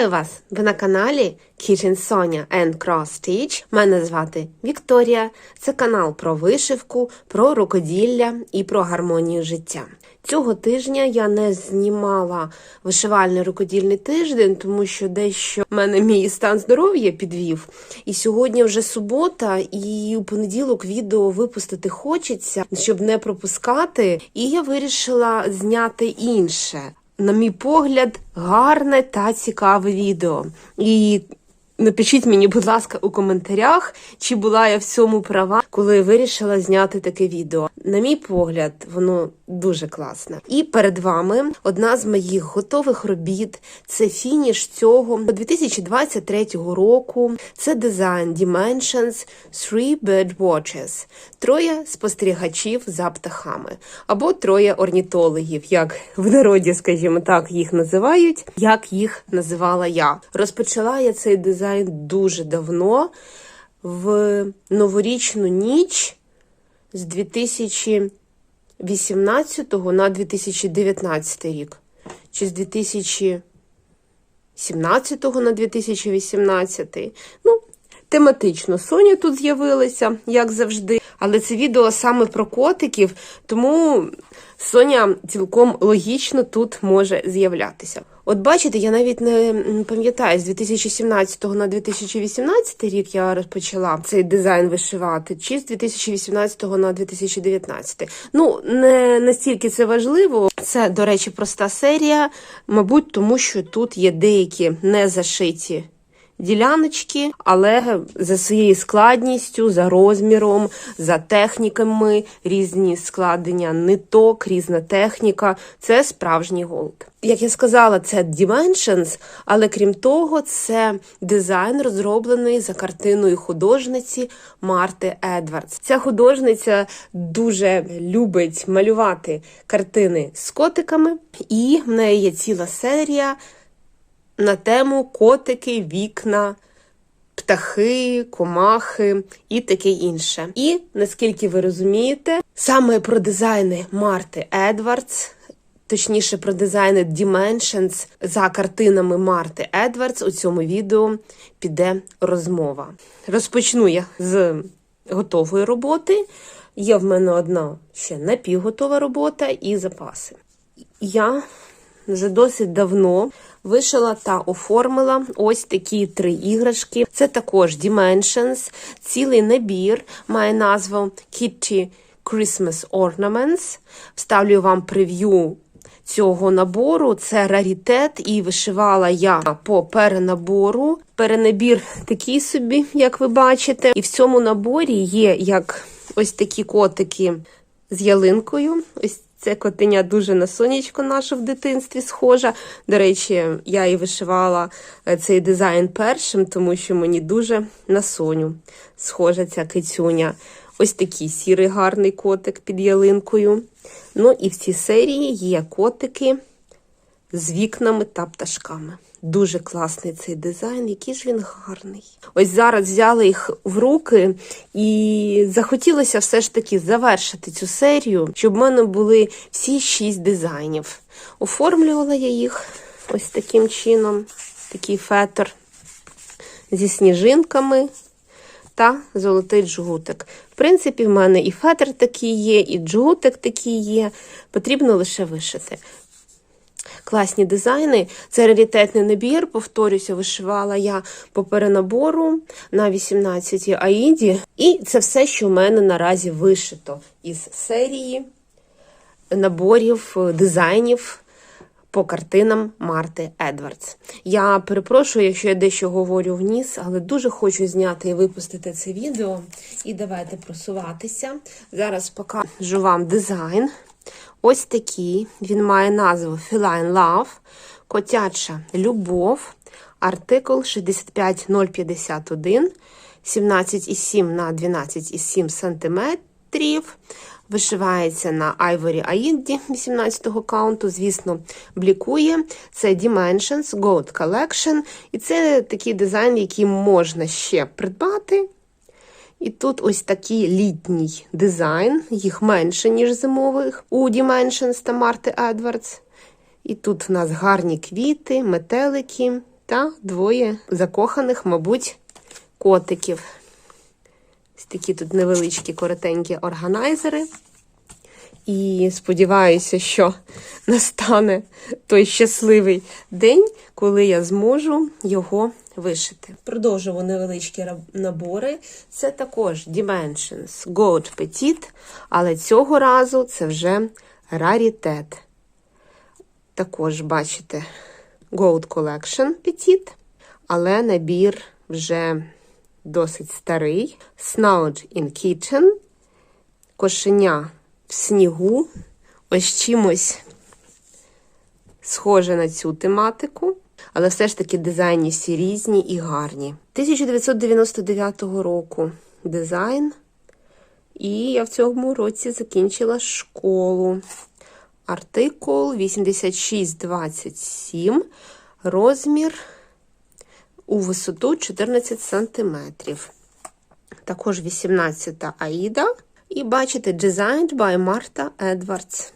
Вітаю вас! Ви на каналі Kitchen Sonia and Cross Stitch. Мене звати Вікторія. Це канал про вишивку, про рукоділля і про гармонію життя. Цього тижня я не знімала вишивальний рукодільний тиждень, тому що дещо в мене мій стан здоров'я підвів. І сьогодні вже субота, і у понеділок відео випустити хочеться, щоб не пропускати. І я вирішила зняти інше на мій погляд, гарне та цікаве відео. І напишіть мені, будь ласка, у коментарях, чи була я в цьому права, коли вирішила зняти таке відео. На мій погляд, воно дуже класне. І перед вами одна з моїх готових робіт. Це фініш цього 2023 року. Це дизайн Dimensions Three Bird Watches. Троє спостерігачів за птахами або троє орнітологів, як в народі, скажімо так, їх називають, як їх називала я. Розпочала я цей дизайн дуже давно, в новорічну ніч з 2018 на 2019 рік. Чи з 2017 на 2018. Ну, тематично Соня тут з'явилася, як завжди. Але це відео саме про котиків, тому Соня цілком логічно тут може з'являтися. От бачите, я навіть не пам'ятаю, з 2017 на 2018 рік я розпочала цей дизайн вишивати, чи з 2018 на 2019. Ну, не настільки це важливо. Це, до речі, проста серія, мабуть, тому що тут є деякі незашиті діляночки, але за своєю складністю, за розміром, за техніками, різні складення ниток, різна техніка це справжній голд. Як я сказала, це Dimensions, але крім того, це дизайн розроблений за картиною художниці Марти Едвардс. Ця художниця дуже любить малювати картини з котиками, і в неї є ціла серія на тему котики, вікна, птахи, комахи і таке інше. І наскільки ви розумієте, саме про дизайни Марти Едвардс. Точніше, про дизайни Dimensions за картинами Марти Едвардс у цьому відео піде розмова. Розпочну я з готової роботи. Є в мене одна ще напівготова робота і запаси. Я вже досить давно вишила та оформила ось такі три іграшки. Це також Dimensions, цілий набір, має назву Kitty Christmas Ornaments. Вставлю вам прев'ю. Цього набору це раритет, і вишивала я по перенабору. Перенабір такий собі, як ви бачите. І в цьому наборі є як ось такі котики з ялинкою. Ось це котеня дуже на сонечко наше в дитинстві схожа. До речі, я і вишивала е, цей дизайн першим, тому що мені дуже на соню схожа ця кицюня. Ось такий сірий гарний котик під ялинкою. Ну і в цій серії є котики з вікнами та пташками. Дуже класний цей дизайн, який ж він гарний. Ось зараз взяли їх в руки, і захотілося все ж таки завершити цю серію, щоб в мене були всі шість дизайнів. Оформлювала я їх ось таким чином, такий фетр зі сніжинками та золотий джгутик. В принципі, в мене і фетр такий є, і джгутик такий є. Потрібно лише вишити класні дизайни. Це раритетний набір, повторюся, вишивала я по перенабору на 18-й аїді. І це все, що в мене наразі вишито із серії наборів, дизайнів. По картинам Марти Едвардс. Я перепрошую, якщо я дещо говорю вніс, але дуже хочу зняти і випустити це відео. І давайте просуватися. Зараз покажу вам дизайн. Ось такий. Він має назву Feline Love, Котяча любов, артикул 65051, 17,7 на 12,7 см. Вишивається на Ivory Aindi 18-го каунту, звісно, блікує. Це Dimensions Gold Collection. І це такий дизайн, який можна ще придбати. І тут ось такий літній дизайн, їх менше, ніж зимових, у Dimensions та Марти Едвардс. І тут в нас гарні квіти, метелики, та двоє закоханих, мабуть, котиків. Ось такі тут невеличкі коротенькі органайзери. І сподіваюся, що настане той щасливий день, коли я зможу його вишити. Продовжуємо невеличкі набори. Це також Dimensions Gold Petit, але цього разу це вже раритет. Також бачите Gold Collection Petit, але набір вже досить старий. Snout in Kitchen, кошеня в снігу, ось чимось схоже на цю тематику, але все ж таки дизайні всі різні і гарні. 1999 року дизайн, і я в цьому році закінчила школу. Артикул 8627, розмір у висоту 14 см. Також 18 Аїда. І бачите, Designed by Martha Edwards.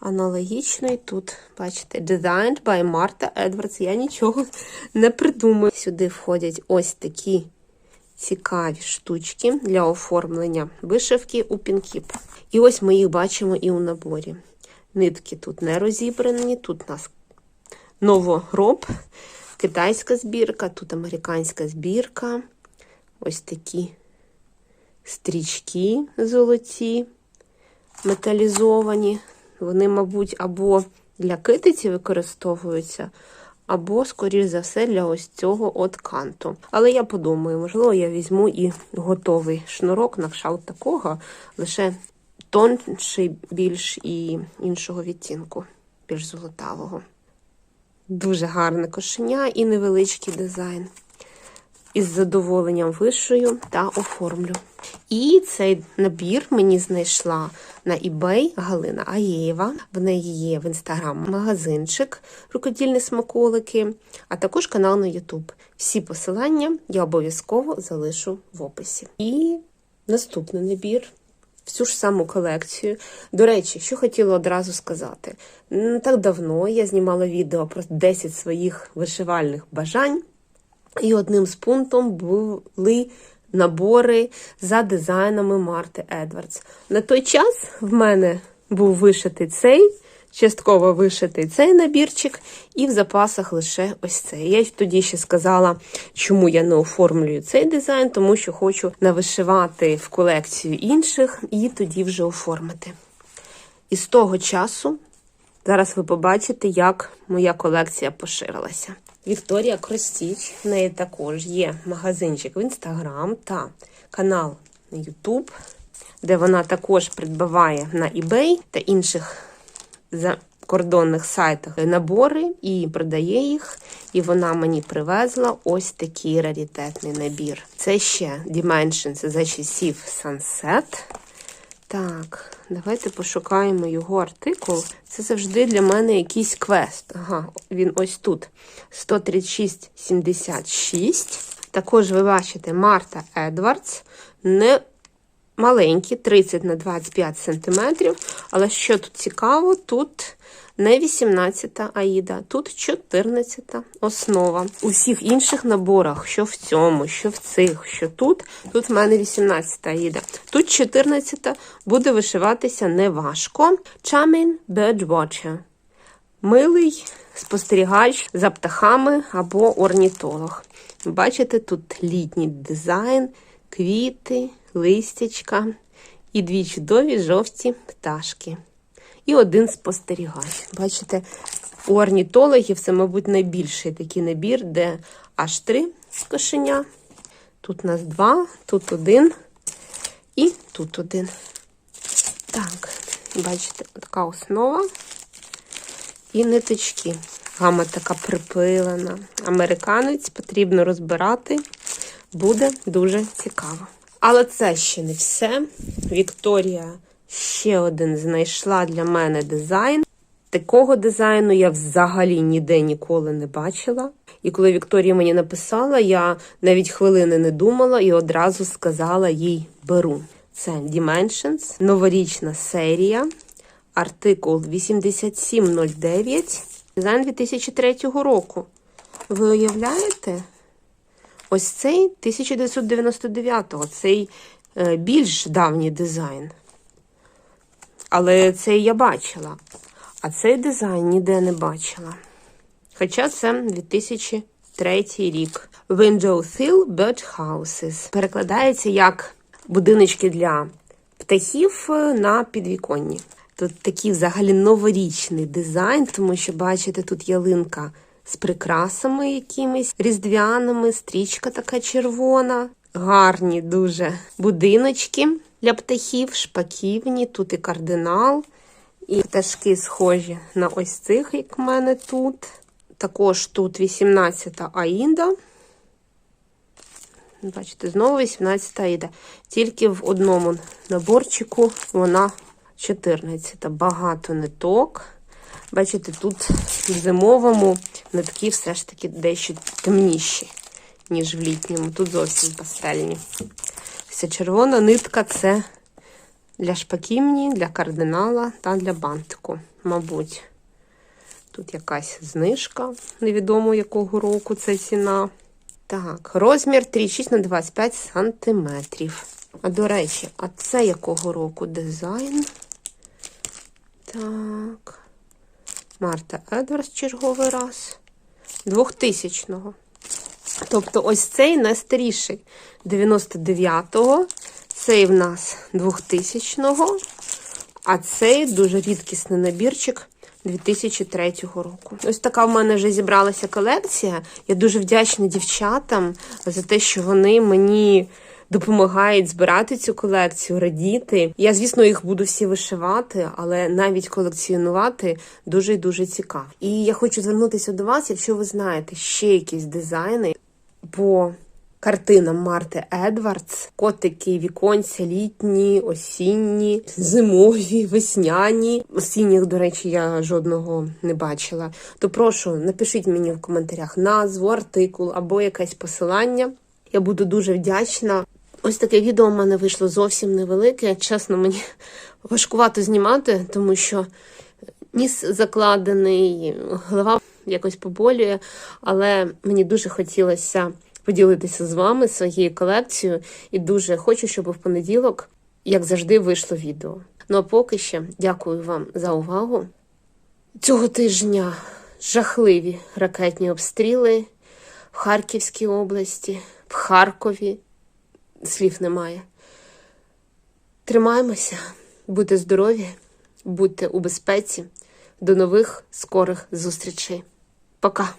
Аналогічно і тут, бачите, Designed by Martha Edwards. Я нічого не придумаю. Сюди входять ось такі цікаві штучки для оформлення вишивки у пінкіп. І ось ми їх бачимо і у наборі. Нитки тут не розібрані, тут у нас новороб, китайська збірка, тут американська збірка. Ось такі стрічки золоті, металізовані. Вони, мабуть, або для китиці використовуються, або, скоріш за все, для ось цього от канту. Але я подумаю, можливо, я візьму і готовий шнурок на кшалт такого, лише тонший більш і іншого відтінку, більш золотавого. Дуже гарне кошеня і невеличкий дизайн. Із задоволенням вишию та оформлю. І цей набір мені знайшла на eBay Галина Аєєва. В неї є в інстаграм магазинчик рукодільні смаколики, а також канал на YouTube. Всі посилання я обов'язково залишу в описі. І наступний набір. Всю ж саму колекцію. До речі, що хотіла одразу сказати. Не так давно я знімала відео про 10 своїх вишивальних бажань. І одним з пунктом були набори за дизайнами Марти Едвардс. На той час в мене був вишитий цей, частково вишитий цей набірчик, і в запасах лише ось цей. Я тоді ще сказала, чому я не оформлюю цей дизайн, тому що хочу навишивати в колекцію інших і тоді вже оформити. І з того часу Зараз ви побачите, як моя колекція поширилася. Вікторія Кростіч, в неї також є магазинчик в Інстаграм та канал на Ютуб, де вона також придбаває на eBay та інших закордонних сайтах набори і продає їх. І вона мені привезла ось такий раритетний набір. Це ще Dimensions за часів Sunset. Так, давайте пошукаємо його артикул. Це завжди для мене якийсь квест. Ага, він ось тут. 136,76. Також ви бачите Марта Едвардс. Не маленькі, 30 на 25 см. Але що тут цікаво, тут не 18 Аїда, тут 14 основа. У всіх інших наборах, що в цьому, що в цих, що тут, тут в мене 18 Аїда. Тут 14 буде вишиватися неважко. Charming Birdwatcher. Милий спостерігач за птахами або орнітолог. Бачите, тут літній дизайн, квіти, листячка і дві чудові жовті пташки. І один спостерігач. Бачите, у орнітологів це, мабуть, найбільший такий набір, де аж три кошеня. Тут у нас два, тут один і тут один. Так, бачите, така основа і ниточки. Гама така припилена. Американець потрібно розбирати, буде дуже цікаво. Але це ще не все. Вікторія ще один знайшла для мене дизайн. Такого дизайну я взагалі ніде ніколи не бачила. І коли Вікторія мені написала, я навіть хвилини не думала і одразу сказала їй беру. Це Dimensions, новорічна серія, артикул 8709, дизайн 2003 року. Ви уявляєте? Ось цей 1999-го, цей е, більш давній дизайн. Але цей я бачила. А цей дизайн ніде не бачила. Хоча це 2003 рік. Window Sill Bird Houses. Перекладається як будиночки для птахів е, на підвіконні. Тут такий взагалі новорічний дизайн, тому що, бачите, тут ялинка з прикрасами якимись різдвяними, стрічка така червона. Гарні дуже будиночки для птахів, шпаківні, тут і кардинал, і пташки схожі на ось цих, як в мене тут. Також тут 18-та Аїда. Бачите, знову 18-та Аїда. Тільки в одному наборчику вона 14. Багато ниток. Бачите, тут в зимовому нитки все ж таки дещо темніші, ніж в літньому. Тут зовсім пастельні. Вся червона нитка це для шпаківні, для кардинала та для бантику, мабуть. Тут якась знижка, невідомо якого року це ціна. Так, розмір 36 на 25 сантиметрів. А до речі, а це якого року дизайн? Так. Марта Едвардс черговий раз. 2000-го. Тобто ось цей найстаріший 99-го, цей в нас 2000-го, а цей дуже рідкісний набірчик 2003 року. Ось така в мене вже зібралася колекція. Я дуже вдячна дівчатам за те, що вони мені допомагають збирати цю колекцію, радіти. Я, звісно, їх буду всі вишивати, але навіть колекціонувати дуже і дуже цікаво. І я хочу звернутися до вас, якщо ви знаєте ще якісь дизайни по картинам Марти Едвардс, котики, віконця, літні, осінні, зимові, весняні. Осінніх, до речі, я жодного не бачила. То прошу, напишіть мені в коментарях назву, артикул або якесь посилання. Я буду дуже вдячна. Ось таке відео в мене вийшло зовсім невелике. Чесно, мені важкувато знімати, тому що ніс закладений, голова якось поболює, але мені дуже хотілося поділитися з вами своєю колекцією, і дуже хочу, щоб в понеділок, як завжди, вийшло відео. Ну а поки ще дякую вам за увагу. Цього тижня жахливі ракетні обстріли в Харківській області, в Харкові. Слів немає. Тримаємося, будьте здорові, будьте у безпеці. До нових скорих зустрічей. Пока!